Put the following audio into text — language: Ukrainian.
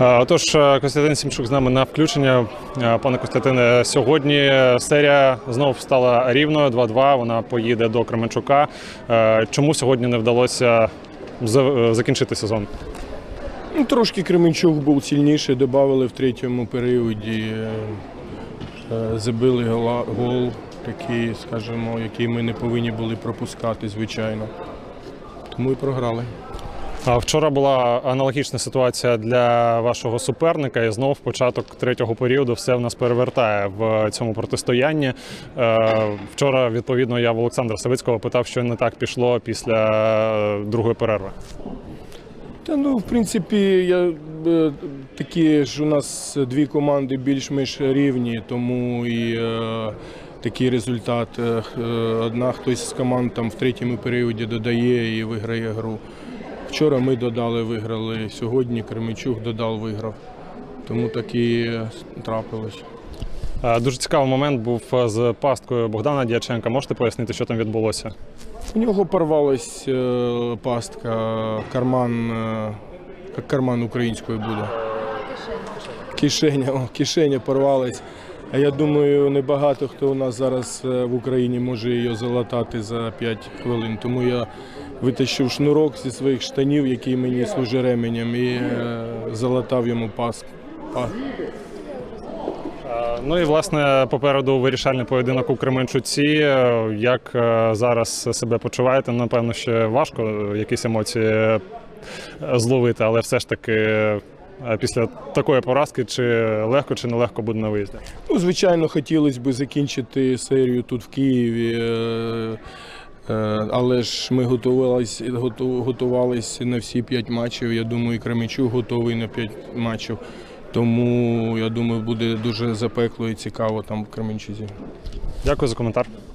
Е, Отож, е, Костянтин Сімчук з нами на включення. Е, Пане Костянтине, сьогодні серія знову стала рівною 2-2. Вона поїде до Кременчука. Чому сьогодні не вдалося закінчити сезон? Ну, трошки Кременчук був сильніший, додали в третьому періоді, забили гол, такий, скажімо, який ми не повинні були пропускати, звичайно. Тому і програли. А Вчора була аналогічна ситуація для вашого суперника, і знов початок третього періоду все в нас перевертає в цьому протистоянні. Е, Вчора, відповідно, я в Олександра Савицького питав, що не так пішло після другої перерви. Та ну, в принципі, я, е, такі ж у нас дві команди більш-менш рівні, тому і е, такий результат. Одна хтось з команд там в третьому періоді додає і виграє гру. Вчора ми додали, виграли. Сьогодні Кременчук додав, виграв. Тому так і трапилось. Е, Дуже цікавий момент був е, з пасткою Богдана Дяченка. Можете пояснити, що там відбулося? У нього порвалась е, пастка, карман, як карман українською буде. Кишеня, о, кишеня порвалась. А я думаю, небагато хто у нас зараз в Україні може її залатати за 5 хвилин. Тому я витащив шнурок зі своїх штанів, який мені служить ременем, і е, залатав йому паску. Па- Е, Ну і власне попереду вирішальний поєдинок у Кременчуці. Е, Як е, зараз себе почуваєте? Напевно, ще важко якісь емоції зловити, але все ж таки після такої поразки, чи легко, чи нелегко буде на виїзді. Ну, звичайно, хотілося б закінчити серію тут в Києві. Е, Але ж ми готувалися готувались на всі п'ять матчів. Я думаю, і Кременчук готовий на п'ять матчів. Тому я думаю, буде дуже запекло і цікаво там в Кременчузі. Дякую за коментар.